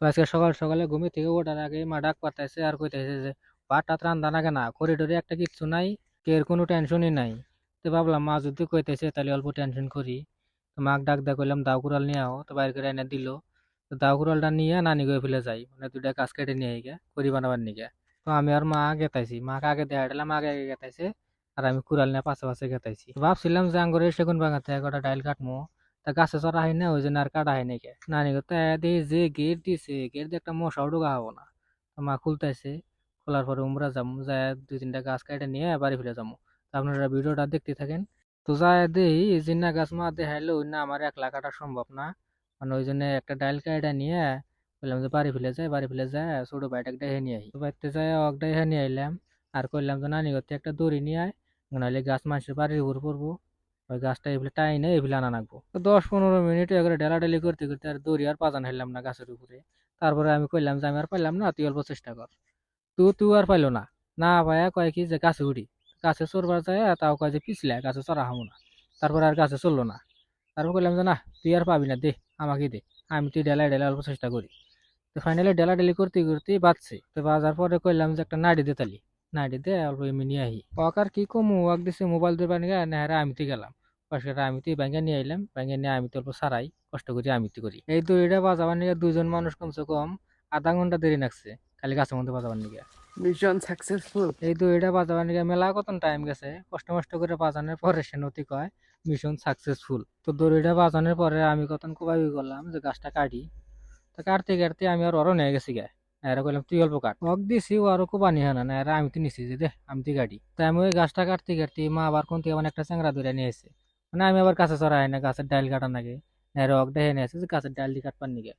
তো আজকে সকাল সকালে ঘুমি থেকে ওঠার আগে মা ডাক পাঠাইছে আর কইতাছে যে ভাত টাত রান্ধা নাগে না করিডোরে একটা কিচ্ছু নাই, কের কোনো টেনশনই নাই। তো ভাবলাম, মা যদি কইতেছে তাহলে অল্প টেনশন করি। তো মাক ডাক দা কইলাম, দাও কুড়াল নিয়ে আও। তো বাইরে করে এনে দিল। তো দাও কুড়ালটা নিয়ে নানি গিয়ে ফেলে যাই মানে দুইটা গাছ কেটে নিয়ে আইগে, করি বানাবার নিগে। তো আমি আর মা গেতাইছি, মাকে আগে দেখা দিলাম আগে আগে গেতাইছে, আর আমি কুড়াল নিয়ে পাশে পাশে গেতাইছি। ভাবছিলাম যে আঙ্গুরে সেগুন বাগাতে একটা ডাইল কাটমো। গাছে চড়া হয় না, ওই জন্য আর কাটা হয় নাকি নানি কথা দিয়ে যে গেট দিছে, গেট দিয়ে একটা মশাও ঢোকা হব না। মা খুলতেছে খোলার পরে উমরা যাব যায় দুই তিনটা গাছ কেটে নিয়ে বাড়ি ফিরে যাব আপনারা ভিডিওটা দেখতে থাকেন। তো যায় দেই, জিন্না গাছ মা দেখাইলো ওই না, আমার একলা কাটা সম্ভব না। মানে ওই জন্য একটা ডাইল কেটে নিয়ে বললাম যে বাড়ি ফেলে যায় বাড়ি ফেলে যায় ছোট ভাইটা ডেহে নিয়ে আই। বাড়িতে যায় এক ডেহে নিয়ে আইলাম। আর কইলাম যে নানি করতে একটা দড়ি নিয়ে আয়, নাহলে গাছ মানুষের বাড়ির উপর পড়ব। ওই গাছটা এগুলো টাইনে এগুলো আনা লাগবো তো দশ পনেরো মিনিট এগুলো ঢেলাঢেলি করতে করতে আর দড়ি আর পাজান হেললাম না গাছের উপরে। তারপরে আমি কইলাম যে, আমি আর পাইলাম না, তুই অল্প চেষ্টা কর। তু তুই আর পাইলো না। না পায়া কয় কি যে, গাছে উঠি গাছে চড়বার যায় তাও কয় যে, পিছলে, গাছে চড়া হব না। তারপরে আর গাছে চলল না। তারপর কইলাম যে, না, তুই আর পাবি না, দে, আমাকে দে, আমি তুই ডেলাই ডেলাই অল্প চেষ্টা করি। তো ফাইনালি ডেলাডেলি করতে করতে বাজছে তো বাজার পরে কইলাম যে, একটা নাড়ি দে তালি। নাড়ি দে অল্প এমনি নিয়ে আহি। ওক আর কি কমু? ওক দিছে মোবাইল দিয়ে বানিয়ে নেহারে আমিতে গেলাম। কষ্টটা আমিতে ব্যাঙ্গে নিয়ে আইলাম। ব্যাঙ্গে নিয়ে আমি তো অল্প সারাই কষ্ট করি আমিতে করি। এই দড়িটা বাজাবার নিয়ে দুজন মানুষ কমসে কম আধা ঘণ্টা দেরি লাগছে খালি গাছের মধ্যে বাজাবার নিয়ে মিশন সাকসেসফুল। এই দড়িটা বাজাবার নিয়ে মেলা কত টাইম গেছে কষ্ট মষ্ট করে বাজানোর পরে সে নতি কয় মিশন সাকসেসফুল। তো দড়িটা বাজানোর পরে আমি কত কোবাবি করলাম যে গাছটা কাটি। তো কাটতে কাটতে আমি আর ওরও নিয়ে গেছি গে। এরা কইলাম, তুই অল্প কাট। মগ দিছি, ও আরও কোবানি হয় না, এরা আমি তো নিছি যে, দে, আমি তো গাড়ি তাই আমি ওই গাছটা কাটতে কাটতে মা আবার কোন থেকে একটা চ্যাংরা ধরে নিয়ে এসে মানে আমি আবার কাছে চড়াই না, গাছের ডাইল কাটা নাকি এরা ওক দেখে নিয়ে এসে যে, গাছের ডাল দিয়ে কাটবার নিগে।